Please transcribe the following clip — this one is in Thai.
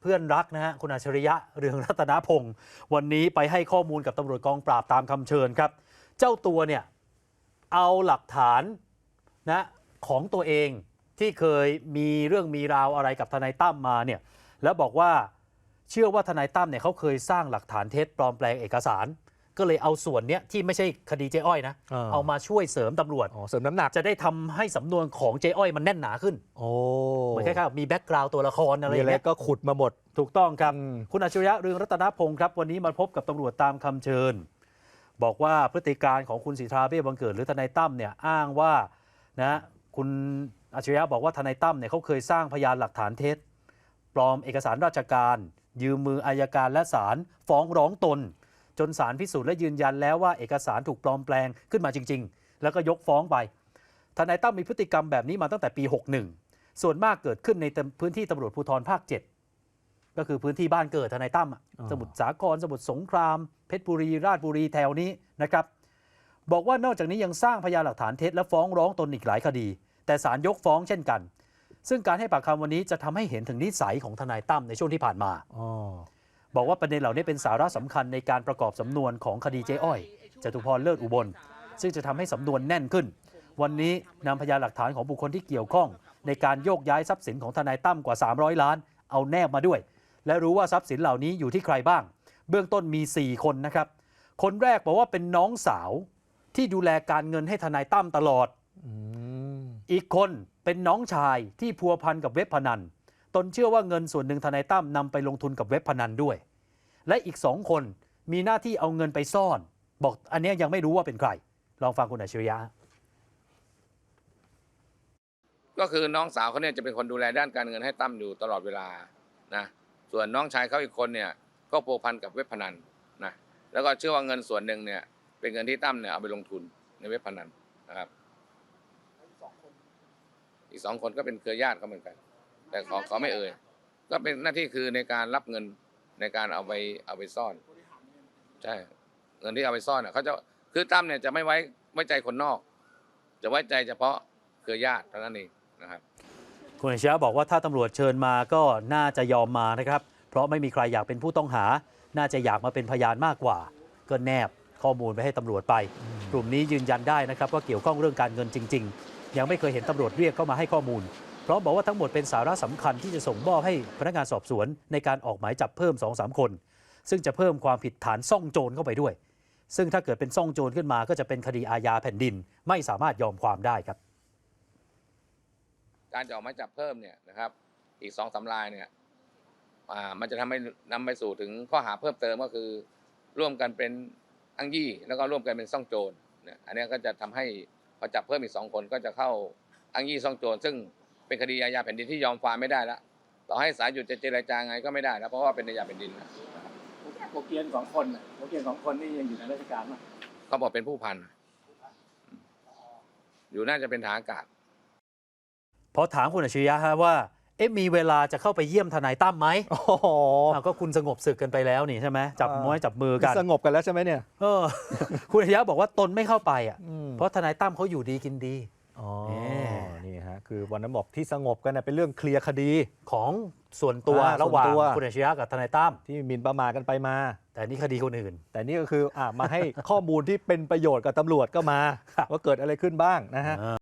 เพื่อนรักนะฮะคุณอัจฉริยะเรืองรัตนพงศ์วันนี้ไปให้ข้อมูลกับตำรวจกองปราบตามคำเชิญครับ เจ้าตัวเนี่ยเอาหลักฐานนะของตัวเองที่เคยมีเรื่องมีราวอะไรกับทนายตั้มมาเนี่ยแล้วบอกว่าเชื่อว่าทนายตั้มเนี่ยเขาเคยสร้างหลักฐานเท็จปลอมแปลงเอกสาร ก็เลยเอาส่วนเนี้ยที่ไม่ใช่คดีเจ๊อ้อยนะ อ่า เอามาช่วยเสริมตำรวจ อ๋อเสริมน้ำหนักจะได้ทำให้สำนวนของเจ๊อ้อยมันแน่นหนาขึ้น โอ้เหมือนคล้ายๆกับมีแบ็กกราวด์ตัวละครอะไรอมีย่าอะงไรเงี้ยก็ขุดมาหมด ถูกต้องครับ อืม คุณอัจฉริยะเรืองรัตนพงศ์ครับ วันนี้มาพบกับตำรวจตามคำเชิญ บอกว่าพฤติการของคุณสิทธาเบี้ยบังเกิดหรือทนายตั้มเนี่ยอ้างว่านะคุณอัจฉริยะบอกว่าทนายตั้มเนี่ยเขาเคยสร้างพยานหลักฐานเท็จ ปลอมเอกสารราชการ ยืมมืออายการและศาลฟ้องร้องตน จนศาลพิสูจน์และยืนยันแล้วว่าเอกสารถูกปลอมแปลงขึ้นมาจริง ๆ แล้วก็ยกฟ้องไปทนายตั้มมีพฤติกรรมแบบนี้มาตั้งแต่ปี 61 ส่วนมากเกิดขึ้นในพื้นที่ตำรวจภูธรภาค 7 ก็คือพื้นที่บ้านเกิดทนายตั้มอะอ๋อสมุทรสาครสมุทรสงคราม เพชรบุรี ราชบุรีแถวนี้นะครับ บอกว่านอกจากนี้ยังสร้างพยานหลักฐานเท็จและฟ้องร้องตนอีกหลายคดี แต่ศาลยกฟ้องเช่นกัน ซึ่งการให้ปากคำวันนี้จะทำให้เห็นถึงนิสัยของทนายตั้มในช่วงที่ผ่านมาอ๋อ บอกว่าประเด็นเหล่านี้เป็นสาระสำคัญในการประกอบสำนวนของคดีเจ๊อ้อยจตุพรเลิศอุบล ซึ่งจะทำให้สำนวนแน่นขึ้น วันนี้นำพยานหลักฐานของบุคคลที่เกี่ยวข้อง ในการโยกย้ายทรัพย์สินของทนายตั้มกว่า 300 ล้าน เอาแนบมาด้วย และรู้ว่าทรัพย์สินเหล่านี้อยู่ที่ใครบ้าง เบื้องต้นมี 4 คนนะครับ คนแรกบอกว่าเป็นน้องสาวที่ดูแลการเงินให้ทนายตั้มตลอดอีกคนเป็นน้องชายที่พัวพันกับเว็บพนัน นเชื่อว่าเงินส่วนหนึ่งทนายตั้มนำไปลงทุนกับเว็บพนันด้วย และอีกสองคนมีหน้าที่เอาเงินไปซ่อน บอกอันนี้ยังไม่รู้ว่าเป็นใคร ลองฟังคุณอัจฉริยะก็คือน้องสาวเขาเนี่ยจะเป็นคนดูแลด้านการเงินให้ตั้มอยู่ตลอดเวลานะส่วนน้องชายเขาอีกคนเนี่ยก็พัวพันกับเว็บพนันนะแล้วก็เชื่อว่าเงินส่วนหนึ่งเนี่ยเป็นเงินที่ตั้มเนี่ยเอาไปลงทุนในเว็บพนันนะครับ อีกสองคนก็เป็นเครือญาติเขาเหมือนกัน แต่ขอขอไม่เอ่ยก็เป็นหน้าที่คือในการรับเงินในการเอาไปเอาไปซ่อน ใช่ เงินที่เอาไปซ่อนอะเขาจะคือตั้มเนี่ยจะไม่ไว้ไว้ใจคนนอก จะไว้ใจเฉพาะเครือญาติเท่านั้นเองนะครับคุณอัจฉริยะบอกว่าถ้าตำรวจเชิญมาก็น่าจะยอมมานะครับ เพราะไม่มีใครอยากเป็นผู้ต้องหา น่าจะอยากมาเป็นพยานมากกว่า ก็แนบข้อมูลไปให้ตำรวจไป กลุ่มนี้ยืนยันได้นะครับว่าเกี่ยวข้องเรื่องการเงินจริง ๆ ยังไม่เคยเห็นตำรวจเรียกเข้ามาให้ข้อมูลเพราะบอกว่าทั้งหมดเป็นสาระสำคัญที่จะส่งมอบให้พนักงานสอบสวนในการออกหมายจับเพิ่ม2-3คน ซึ่งจะเพิ่มความผิดฐานซ่องโจรเข้าไปด้วย ซึ่งถ้าเกิดเป็นซ่องโจรขึ้นมาก็จะเป็นคดีอาญาแผ่นดิน ไม่สามารถยอมความได้ครับ การจะออกหมายจับเพิ่มเนี่ยนะครับอีกสองสามลายเนี่ยมันจะทำให้นำไปสู่ถึงข้อหาเพิ่มเติมก็คือ ร่วมกันเป็นอ้างยี่แล้วก็ร่วมกันเป็นซ่องโจรเนี่ยอันนี้ก็จะทำให้พอจับเพิ่มอีกสองคนก็จะเข้าอ้างยี่ซ่องโจรซึ่ง เป็นคดีอาญาแผ่นดินที่ยอมความไม่ได้แล้วต่อให้ศาลหยุดจะเจรจาไงก็ไม่ได้แล้วเพราะว่าเป็นอาญาแผ่นดินนะโกเกียนสองคนน่ะโกเกียนสองคนนี่ยังอยู่ในราชการมั้ยเขาบอกเป็นผู้พันอยู่น่าจะเป็นทหารอากาศพอถามคุณอัจฉริยะฮะว่าเอ๊ะมีเวลาจะเข้าไปเยี่ยมทนายตั้มไหมโอ้โหอ้าวก็คุณสงบศึกกันไปแล้วนี่ใช่ไหมจับม้อยจับมือกันสงบกันแล้วใช่ไหมเนี่ย เออ คุณอัจฉริยะบอกว่าตนไม่เข้าไปอะ อืม เพราะทนายตั้มเขาอยู่ดีกินดีอ๋อ คือวันนั้นบอกที่สงบกันนะเป็นเรื่องเคลียร์คดี ของส่วนตัวอ่าระหว่างส่วนตัว คุณอัจฉริยะกับทนายตั้มที่หมินประมาทกันไปมา แต่นี่คดีคนอื่น แต่นี่ก็คืออะมาให้ ข้อมูลที่เป็นประโยชน์กับตำรวจก็มาครับว่าเกิดอะไรขึ้นบ้างนะฮะ อ่า